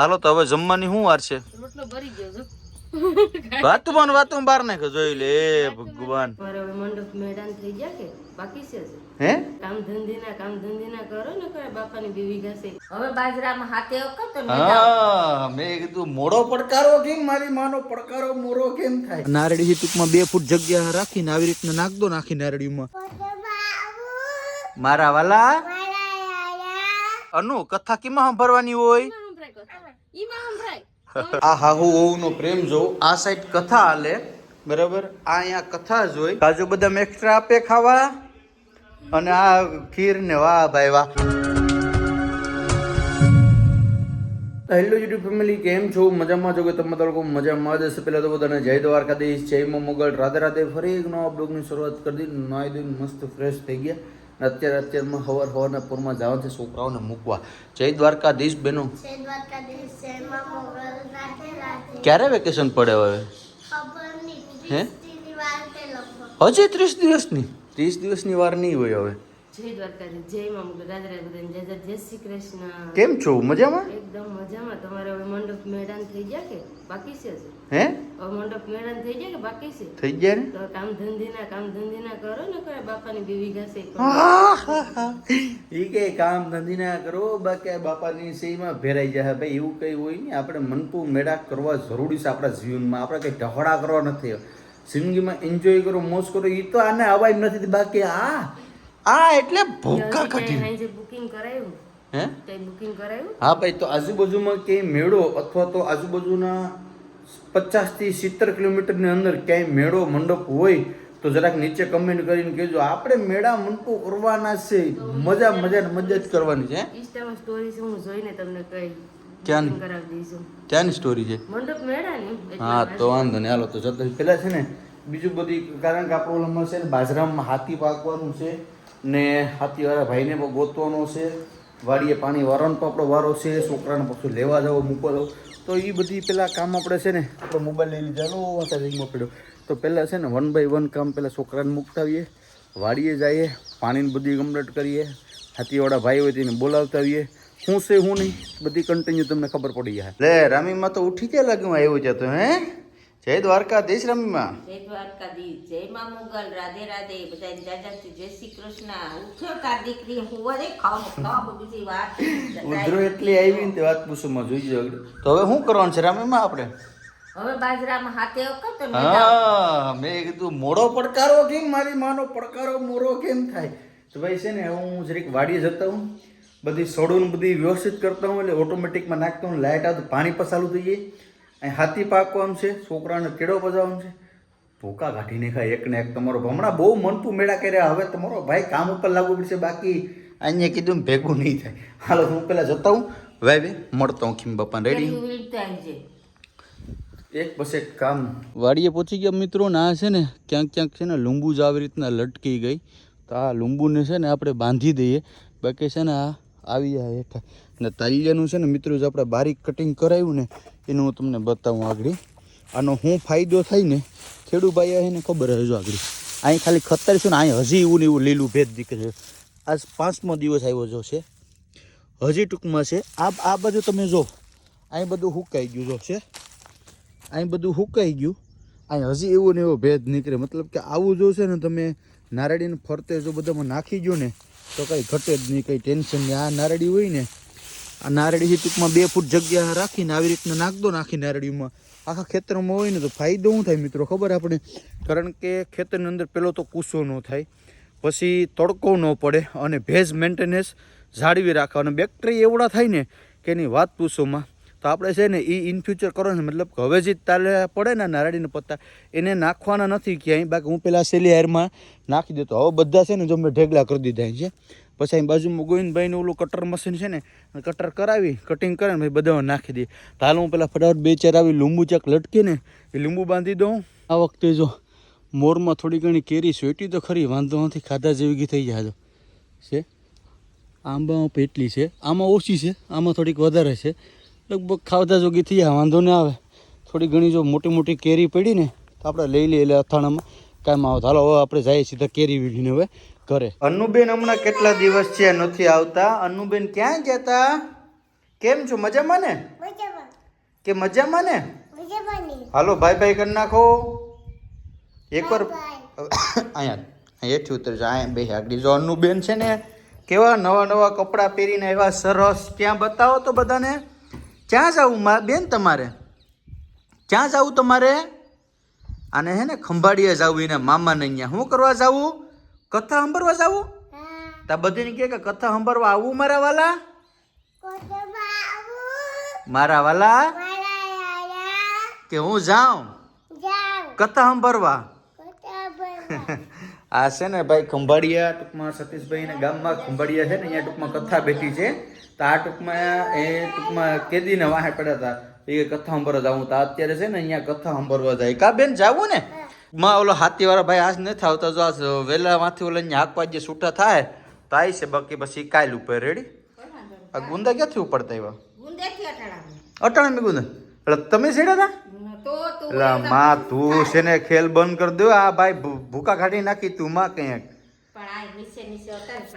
હાલો તો હવે જમવાની શું વાર છે? વાતું વાતું બાર નાખે જોઈ લે ભગવાન. મંડપ મેદાન થઈ ગયા કે બાકી છે હે? કામ ધંધીના કામ ધંધીના કરો ને કરે બાપાની બીવી ઘસે. હવે બાજરામાં હાથે કરતો હા મેં કીધું મોડો પડકારો કેમ? મારી માનો પડકારો મોરો કેમ થાય? નારડી ટૂંકમાં બે ફૂટ જગ્યા રાખીને આવી રીતના નાખ દો નાખી નારડીમાં. મારા વાલા અનુ કથા કેમાં ભરવાની હોય? આ હાહુ વહુનો પ્રેમ જો. આ સાઈડ કથા હાલે. બરાબર? આ અહીંયા કથા જોઈ કાજુ બદામ એક્સ્ટ્રા આપે ખાવા અને આ ખીર ને વાહ ભાઈ વાહ. હેલો યુટ્યુબ ફેમિલી કેમ છો? મજામાં છો કે તમે તો લોકો મજામાં જ હશે? પહેલાં તો બધાને જય દ્વારકાધીશ જય મો મોગલ. રાધે રાધે ફરી એક નવા બ્લોગની શરૂઆત કરી દીધી. નાઈ ધોઈને મસ્ત ફ્રેશ થઈ ગયા. અને અત્યારે અત્યારમાં હવાર હવારના પૂરમાં જવા છે છોકરાઓને મૂકવા. જય દ્વારકાધીશ બેનો. જય દ્વારકાધીશ જય માં મોગલ રાધે રાધે ક્યારે વેકેશન પડે હવે? હે? હજી ત્રીસ દિવસની? ત્રીસ દિવસની વાર નહીં હોય હવે. જય દ્વારકાધીશ જય મા મોગલ રાજા બધાને જય જય જય શ્રી કૃષ્ણ. કેમ છો? મજામાં? એકદમ મજામાં. તમારે હવે મંડપ મેદાન થઈ ગયા કે બાકી છે? હે? હવે મંડપ મેદાન થઈ ગયા કે બાકી છે? થઈ ગયા ને? તો કામ ધંધીના કામ ધંધીના કરો ને કરે બાપાની બેવી ઘાસે ઈ કે કામ ધંધીના કરો બાકી બાપાની સેઈમાં ભેરાઈ જાય. ભાઈ એવું કઈ હોય નહીં. આપણે મનપુ મેળા કરવા જરૂરી છે આપણા જીવનમાં. આપણે કઈ ઢહડા કરવા નથી. જિંદગીમાં એન્જોય કરો મોજ કરો એ તો આને અવાય નથી. બાકી આ આ એટલે ભૂકા કાઢી બુકિંગ કરાયું હે? બુકિંગ કરાયું. હા ભાઈ તો આજુબાજુમાં ક્યાંય મેળો અથવા તો આજુબાજુના પચાસથી સિત્તેર કિલોમીટરની અંદર ક્યાંય મેળો મંડપ હોય તો જરાક નીચે કમેન્ટ કરીને કહેજો. આપણે મેળા મંડપો કરવાના છે. મજા મજા મજા જ કરવાની છે? ઇન્સ્ટામાં સ્ટોરી છે હું જોઈને તમને ક્યાં ક્યાંની? સ્ટોરી છે? મંડપ મેળાની હા તો વાંધો નહીં. હાલો તો જતો પહેલાં છે ને બીજું બધી કારણ કે આપણો ઓલામાં છે ને બાજરામાં હાથી પાકવાનું છે. ને હાથીવાળા ભાઈને પણ ગોતવાનો છે. વાડીએ પાણી વારવાનો પણ આપણો વારો છે. છોકરાને પછી લેવા જાવ, મૂકવા જવો. તો એ બધી પેલા કામ આપણે છે ને, આપણો મોબાઈલ લઈને જાણો લો રિંગમાં પડ્યો. તો પહેલાં છે ને વન બાય વન કામ પહેલાં છોકરાને મૂકતા આવીએ. વાડીએ જઈએ, પાણીની બધી કમ્પ્લીટ કરીએ. હાથીવાળા ભાઈ હોય તેને બોલાવતા આવીએ. શું છે, હું નહીં, બધી કન્ટિન્યુ તમને ખબર પડી જાય. લે, રામીમાં તો ઉઠી ક્યાં લાગ્યું આવ્યો છે તો હે? જય દ્વારકાધીશ રામીમાં જય દ્વારકાધીશ જય મા મુગલ રાધે રાધે બધા જાજાથી જય શ્રી કૃષ્ણ. ઉઠ્યો કા દીકરી હું વરે ખાવ ખાવ બીજી વાત. ઉધરો એટલી આવી ને તે વાત પૂછુમાં જોઈ આગળ. તો હવે શું કરવાનું છે રામીમાં આપણે? હવે બાજરામાં હાથે કરતો હા મેં કીધું મોડો પડકારો કેમ? મારી માનો પડકારો મોરો કેમ થાય? તો ભાઈ છે ને હું જરીક વાડીએ જતા હું બધી સોડું ને બધી વ્યવસ્થિત કરતા હું એટલે ઓટોમેટિકમાં નાખતા હું લાઇટ આવતું પાણી પસાલું થઈ જાય. અહીં હાથી પાકવાનું છે છોકરાને કેળો બજાવવાનું છે. ભૂકા કાઢીને ખાય એકને એક. તમારો હમણાં બહુ મનપું મેળા કર્યા. હવે તમારો ભાઈ કામ ઉપર લાગુ પડશે. બાકી અહીંયા કીધું ભેગું નહીં થાય. હાલો હું પેલા જતા હું વાય ભાઈ મળતો હું ખીમ બાપા રેડી એક પછી એક કામ. વાડીએ પહોંચી ગયા મિત્રો ના આ છે ને ક્યાંક ક્યાંક છે ને લુંબુ જ આવી રીતના લટકી ગઈ. તો આ લુંબુને છે ને આપણે બાંધી દઈએ. બાકી છે ને આ આવી જાય હેઠા. ને તાલિયાનું છે ને, મિત્રો, જે આપણે બારીક કટિંગ કરાવ્યું ને, એનું હું તમને બતાવું આગળ. આનો શું ફાયદો થાય ને ખેડૂભાઈ એને ખબર હજુ આગળ. અહીં ખાલી ખતર છે ને, અહીં હજી એવું ને એવું લીલું ભેદ દીકરે આજ પાંચમો દિવસ આવ્યો જો છે. હજી ટૂંકમાં છે. આ આ બાજુ તમે જો. અહીં બધું હુકાઈ ગયું જો છે. અહીં બધું હુકાઈ ગયું. અહીં હજી એવો ને એવો ભેદ નીકળે. મતલબ કે આવું જો છે ને, તમે નારળીને ફરતે જો બધામાં નાખી ગયો ને તો કંઈ ઘટે જ નહીં, કંઈ ટેન્શન નહીં. આ નારળી હોય ને, આ નારળી ટૂંકમાં બે ફૂટ જગ્યા રાખીને આવી રીતના નાખ દો નાખી નારળીમાં આખા ખેતરમાં હોય ને તો ફાયદો શું થાય મિત્રો? ખબર આપણે? કારણ કે ખેતરની અંદર પેલો તો કૂસો ન થાય, પછી તડકો ન પડે અને ભેજ મેન્ટેનન્સ જાળવી રાખે અને બેક્ટેરિયા એવડા થાય ને કે એની વાત પૂછોમાં તો આપણે છે ને એ ઇન ફ્યુચર કરો ને, મતલબ હવે જે તાલે પડે ને નારળીના પત્તા, એને નાખવાના નથી ક્યાંય. બાકી હું પેલા સેલી હારમાં નાખી દેતો. હવે બધા છે ને જો મેં ઢેગલા કરી દીધા છે. પછી અહીં બાજુમાં ગોવિંદભાઈનું ઓલું કટર મશીન છે ને કટર કરાવી કટિંગ કરે ને ભાઈ બધામાં નાખી દઈએ. હાલ હું પેલા ફટાફટ બે ચાર આવી લીંબુ ચાક લટકી ને, એ લીંબુ બાંધી દઉં. આ વખતે જો મોરમાં થોડી ઘણી કેરી સ્વેટી તો ખરી, વાંધો નથી, ખાધા જેવી થઈ જાય. છે? આંબામાં પેટલી છે. આમાં ઓછી છે. આમાં થોડીક વધારે છે. લગભગ ખાવતા જોગી થઈ જાય વાંધો ને આવે. થોડી ઘણી જો મોટી મોટી કેરી પડી ને તો આપણે લઈ લઈએ એટલે અથાણામાં. કાંઈ આવતા હાલો હવે આપણે જઈએ સીધા કેરી વીડીને હવે ઘરે. અન્નુબેન હમણાં કેટલા દિવસ છે નથી આવતા? અન્નુબેન ક્યાં જતા? કેમ છો મજામાં ને? કે મજામાં ને? હાલો ભાઈ ભાઈ કરી નાખો. એકવાર અહીંયા અહીંયા ઉતર છે અહીંયા બે આગળ. જો અનુબેન છે ને કેવા નવા નવા કપડાં પહેરીને એવા સરસ. ક્યાં બતાવો તો બધાને? ક્યાં જવું મા બેન તમારે? ક્યાં જવું તમારે? આને હે ને ખંભાળીએ જવું એને મામાને અહીંયા શું કરવા જવું કથા સાંભળવા જવું તા બધીને કહે કે કથા સાંભળવા આવું મારા વાલા? મારા વાલા? કે હું જાઉં? કથા સાંભળવા. આ છે ને ભાઈ ખંભાળિયા ટૂંકમાં સતીશભાઈના ગામમાં ખંભાળિયા છે ને અહીંયા ટૂંકમાં કથા બેઠી છે. તો આ ટૂંકમાં એ ટૂંકમાં કેદીને વાહે પડ્યા હતા. એ કથા સંભરવા જવું તો અત્યારે છે ને અહીંયા કથા સંભરવા જાય. કા બેન જાવું ને? માં ઓલો હાથી વાળા ભાઈ આજ નથી આવતા. જો આ વહેલા માંથી ઓલા અહીંયા હાક જે છૂટા થાય તો આવી છે બાકી પછી કાલ ઉપર. રેડી આ ગુંદા ક્યાંથી ઉપડતા એવા અટાણા મેં ગુંદા. એટલે તમે છેડ્યા હતા? ન એટલે માં તું છે ને ખેલ બંધ કરી દો આ ભાઈ ભૂકા કાઢી નાખી તું માં કંઈક.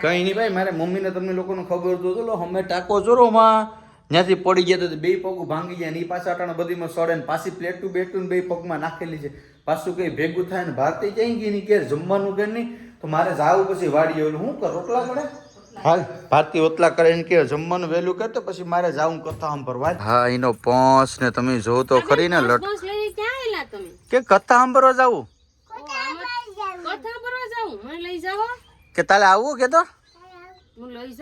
કઈ નહીં ભાઈ મારે મમ્મીને તમને લોકોને ખબર તો ચલો અમે ટાકો જોરો માં. ત્યાંથી પડી ગયા તો બે પગ ભાંગી ગયા ને એ પાછા અટાણે બધીમાં સડે ને પાછી પ્લેટું બેટું બે પગમાં નાખેલી છે. પાછું કઈ ભેગું થાય ને ભારતી જઈ ગઈ ની કે જમવાનું કે નહીં. તો મારે જાવું પછી વાડીએ ઓલું શું કર? રોટલા કરે હાલ ભારતી ઓટલા કરે ને કે જમવાનું વહેલું કર તો પછી મારે જાવું કથા સાંભળવા. હા એનો પોંસ ને તમે જો તો ખરી ને લટ કે કથા સાંભળવા જાવું કે તાલે આવું કે તો? હું લઈ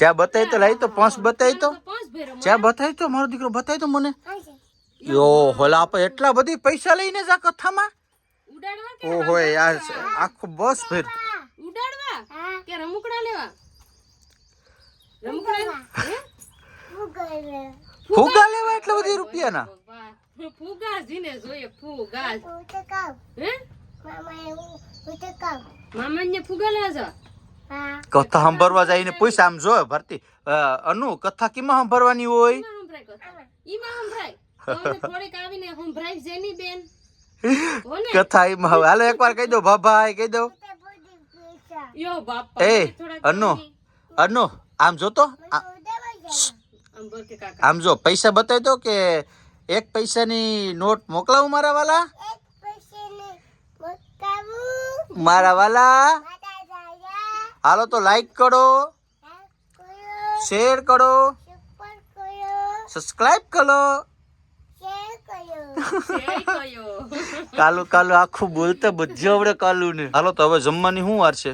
ચા બતાવી તો લાવી તો પોંસ બતાવી તો. ચા બતાવી તો મારો દીકરો બતાવી તો મને. યો હોલા આપણે એટલા બધી પૈસા લઈને જા કથામાં કે ઓહો યાર આખો બસ ફેર ઉડાડવા? કે રમકડા લેવા? રમકડા ફુગા લેવા એટલા બધી રૂપિયાના? ફુગાસ જીને જોઈએ ફુગા હે? મામાને ફુગા લેવા જા કથા સાંભળવા જઈને પૈસા આમ જો ભરતી. અનુ કથા કેમાં સાંભળવાની હોય? થોડીક આવીને સંભળાય જેની બેન? કથા એમાં હવે. હાલો એકવાર કહી દો ભાભાઈ કહી દો. એ અનુ અનુ આમ જોતો? આમ બોલ કે કાકા. આમ જો પૈસા બતાવી દો કે એક પૈસાની નોટ મોકલાવું મારા વાલા? મારા વાલા? હાલો તો લાઈક કરો. શેર કરો. સબસ્ક્રાઈબ કરો. કાલુ કાલુ આખું બોલતા બધું આવડે કાલુ ને હાલો તો હવે જમવાની શું વાર છે?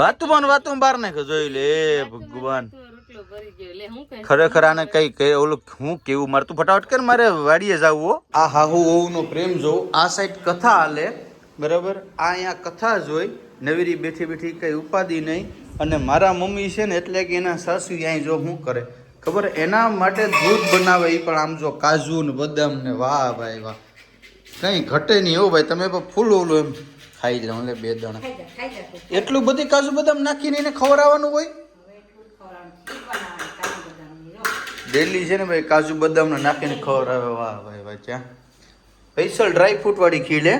વાતું વાતું બાર નાખે જોઈ લે ભગવાન. ખરેખર આને કઈ કઈ ઓલું હું કેવું? મારે તું ફટાફટ કર મારે વાડીએ જવું આ હાહુ હોવનો પ્રેમ જો આ સાઈડ કથા હાલે બરાબર? આ અહીંયા કથા જોઈ નવીરી બેઠી બેઠી કઈ ઉપાધિ નહીં. અને મારા મમ્મી છે ને એટલે કે એના સાસુ અહીં જો હું કરે. ખબર એના માટે દૂધ બનાવે એ પણ આમ જો કાજુ ને બદામ ને વાહ ભાઈ વાહ. કઈ ઘટે નહીં એવું ભાઈ તમે પણ ફૂલ ઓલું એમ ખાઈ જાઓ એટલે બે દાણા. એટલું બધી કાજુ બદામ નાખીને એને ખવડાવવાનું હોય? બદામની. ડેલી છે ને ભાઈ કાજુ બદામ નાખીને ખવડાવે વાહ ભાઈ વાહ ક્યાં સ્પેશિયલ ડ્રાય ફ્રૂટ વાળી ખીર લે.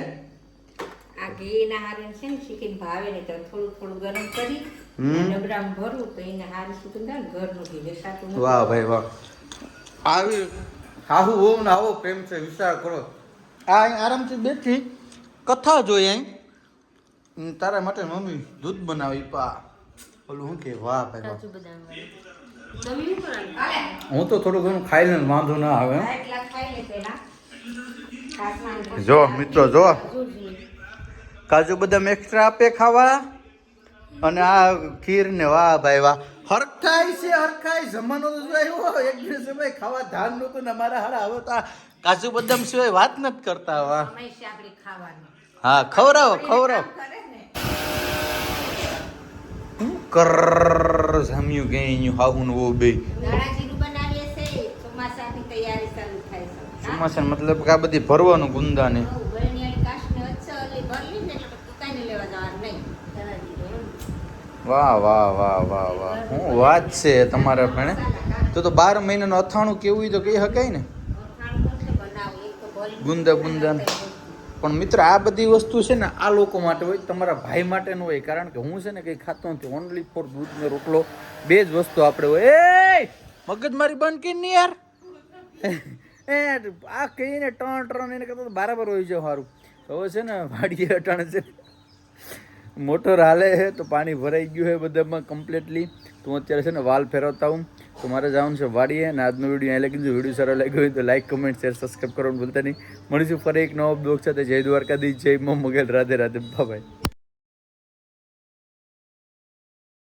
આ ઘીના હારે છે ને શીખીને ભાવે ને તો થોડું થોડું ગરમ કરી હમ. વાહ ભાઈ વાહ. આવી હાહુ હોવ ને આવો પ્રેમ છે વિચાર કરો. આ અહીં આરામથી બેઠી કથા જોઈ અહીં. હમ, તારા માટે મમ્મી દૂધ બનાવી પા. ઓલું શું કે વાહ ભાઈ. હું તો થોડું ઘણું ખાઈ લઈને વાંધો ના આવે. જો મિત્રો જો. કાજુ બદામ એક્સ્ટ્રા આપે ખાવા અને આ ખીર ને વાહ ભાઈ વાહ હરખાય છે હરખાય જમાનો તો જો આવ્યો એક દિવસ ભાઈ ખાવા ધાન ને અમારા હારા હવે તો કાજુ બદામ સિવાય વાત નથી કરતા વાહ હા ખવરાવો ખવડાવો. કરે જામ્યું ગઈ હાહુ ને વો બે. ચોમાસા મતલબ કે આ બધી ભરવાનું ગુંદા ને હઉ, ગળણીવાળી કાચની વચ્ચે ઓલી ભરલી ને એટલે દુકાને લેવા જવાનું નહીં ધાણા જીરું એમ. વાહ વાહ વાહ વાહ વાહ. હું વાત છે તમારે ભણે. તો તો બાર મહિનાનું અથાણું કેવું તો કહી શકાય ને? ગુંદા ગુંદા. પણ મિત્ર, આ બધી વસ્તુ છે ને આ લોકો માટે હોય, તમારા ભાઈ માટેનું હોય. કારણ કે હું છે ને કંઈ ખાતો નથી. ઓનલી ફોર દૂધ ને રોટલો. બે જ વસ્તુ આપણે હોય. એ મગજ મારી બંધ કરી નહીં યાર. એ, આ કહીને ટણ ટણ, એને કરતા બરાબર હોય છે, સારું. હવે છે ને, વાડીએ અટાણે છે મોટર હાલે છે, તો પાણી ભરાઈ ગયું છે બધામાં કમ્પ્લીટલી તો હું અત્યારે છે ને વાલ ફેરવતા હું તો મારે જવાનું છે વાડીએ અને આજનો વીડિયો અહીં લખી જો વીડિયો સારો લાગ્યો હોય તો લાઇક કમેન્ટ શેર સબસ્ક્રાઈબ કરવાનું ભૂલતા નહીં. મળીશું ફરી એક નવો બ્લોગ સાથે. જય દ્વારકાધીશ, જય મમ મગલ રાધે રાધે. બાય